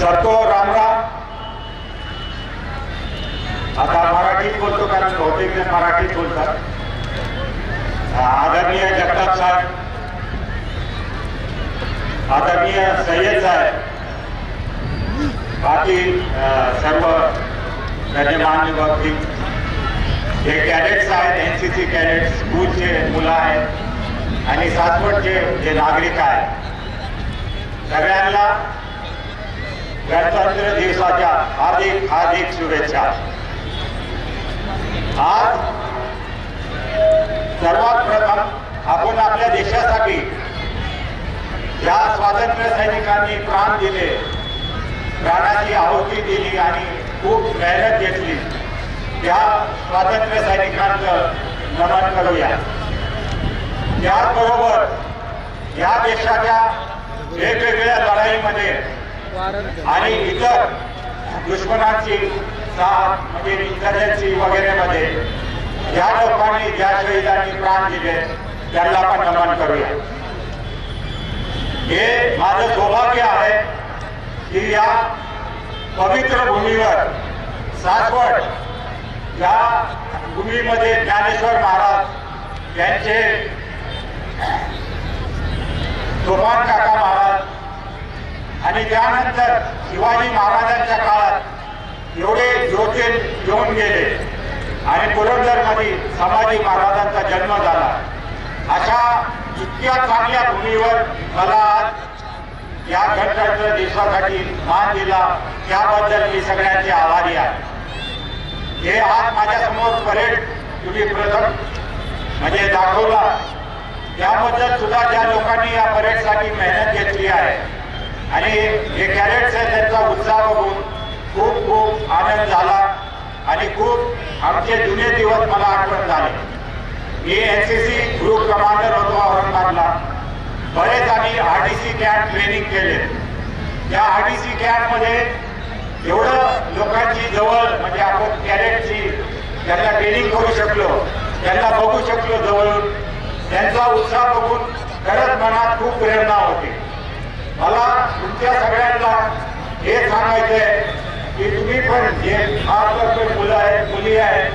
जातो राम राम आता मराठीत बोलतो कारण बहुतेक जण मराठीत बोलतात. आदरणीय जगताप साहेब. आदरणीय सय्यद साहेब. बाकी सर्व गजमान बाबतीत हे कॅडेट्स आहेत एन सी सी कॅडेट्स स्कूलचे मुलं आहेत आणि सासवडचे जे नागरिक आहेत. सगळ्यांना गणतंत्र दिवसाच्या हार्दिक हार्दिक शुभेच्छा. आज सर्वात प्रथम आपण आपल्या देशासाठी ज्या स्वातंत्र्य सैनिकांनी प्राण दिले प्राणाची आहुती दिली आणि खूप मेहनत घेतली त्या स्वातंत्र्य सैनिकांचं नमन करूया. त्याचबरोबर या देशाच्या वेगवेगळ्या लढाईमध्ये आणि इतर दुश्मनाची साथ म्हणजे इंटरनेटची वगैरे मध्ये ज्या लोकांनी ज्या शहीदांनी प्राण दिले त्यांना पण नमन करूया. हे माझं सौभाग्य आहे की या पवित्र भूमीवर सासवड या भूमीमध्ये ज्ञानेश्वर महाराज यांचे तुफान काका महाराज आणि त्यानंतर शिवाजी महाराजांच्या काळात एवढे योद्धे येऊन गेले. आणि पुरंदरमध्ये संभाजी महाराजांचा जन्म झाला. अशा इतक्या चांगल्या भूमीवर मला आज या गणतंत्र दिवसासाठी मान दिला. त्याबद्दल मी सगळ्यांचे आभारी आहे. हे आज माझ्यासमोर परेड तुम्ही प्रथम म्हणजे दाखवला. त्याबद्दल सुद्धा ज्या लोकांनी या परेडसाठी मेहनत घेतली आहे आणि जे कॅडेट्स आहेत त्यांचा उत्साह बघून खूप खूप आनंद झाला आणि खूप आमचे जुने दिवस मला आठवण झाले. मी N C C group commander होतो औरंगाबादला. बरेच आम्ही R D C camp training केले. त्या आर डी सी कॅम्पमध्ये एवढं लोकांची जवळ म्हणजे आपण कॅडेटची त्यांना ट्रेनिंग करू शकलो त्यांना बघू शकलो जवळून. त्यांचा उत्साह बघून खरंच मनात खूप प्रेरणा होती मला तुमच्या सगळ्यांना माहिती सांगायचंय की तुम्ही पण जे फार मुलं आहेत मुली आहेत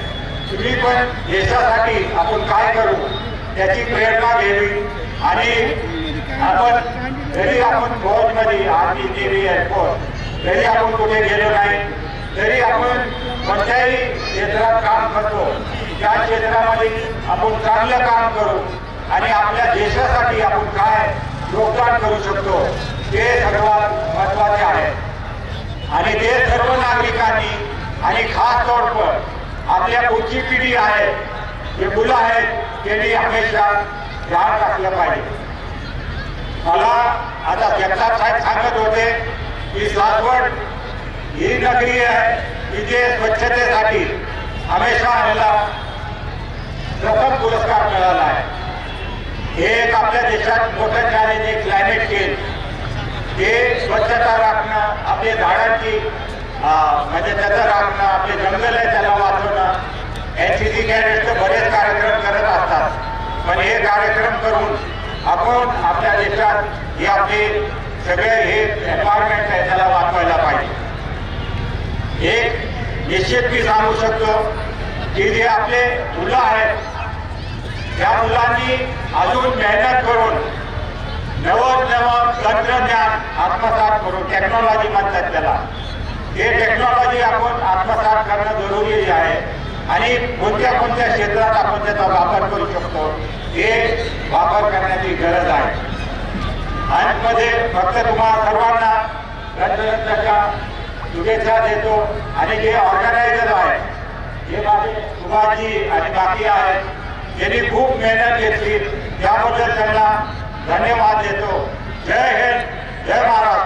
तुम्ही पण देशासाठी आपण काय करू त्याची प्रेरणा घ्यावी. आणि आपण जरी आपण फौजमध्ये आर्मी नेव्ही एअरफोर्स जरी आपण कुठे गेलो नाही तरी आपण कोणत्याही क्षेत्रात काम करतो. त्या क्षेत्रामध्ये आपण चांगलं काम करू आणि आपल्या देशासाठी आपण काय योगदान करू शकतो ते सर्वात महत्त्वाचे आहे. आणि ते सर्व नागरिकांनी आणि खास तौर पर आपल्या पुढची पिढी आहे जे मुलं आहेत त्यांनी हमेशा ध्यान राखलं पाहिजे. मला आता जगताप साहेब सांगत होते की सासवड ही नगरी आहे की जे स्वच्छतेसाठी हमेशा आम्हाला प्रथम पुरस्कार मिळाला आहे. हे एक आपल्या देशात मोठं चॅलेंज आहे क्लायमेट चेंज ते स्वच्छता राखणं आपल्या झाडांची अं, म्हणजे त्याचं राखणं आपले जंगल आहे त्याला वाचवणं. याची जी सी बरेच कार्यक्रम करत असतात. पण हे कार्यक्रम करून आपण आपल्या देशात हे आपले सगळे हे एन्व्हायरमेंट आहे त्याला वाचवायला पाहिजे. एक निश्चित मी सांगू शकतो की जे आपले मुलं आहेत त्या मुलांनी अजून मेहनत करून नवं नवं तंत्रज्ञान आत्मसात करून टेक्नॉलॉजी म्हणतात त्याला. हे टेक्नॉलॉजी आपण आत्मसात करणं जरुरी आहे. आणि कोणत्या कोणत्या क्षेत्रात आपण त्याचा वापर करू शकतो हे वापर करण्याची गरज आहे. आजमध्ये फक्त तुम्हाला सर्वांना गणतंत्राच्या शुभेच्छा देतो. आणि जे ऑर्गनायझर आहेत जे माझे सुभाषजी आणि बाकी आहेत त्यांनी खूप मेहनत घेतली त्याबद्दल त्यांना धन्यवाद देतो. जय हिंद जय महाराष्ट्र.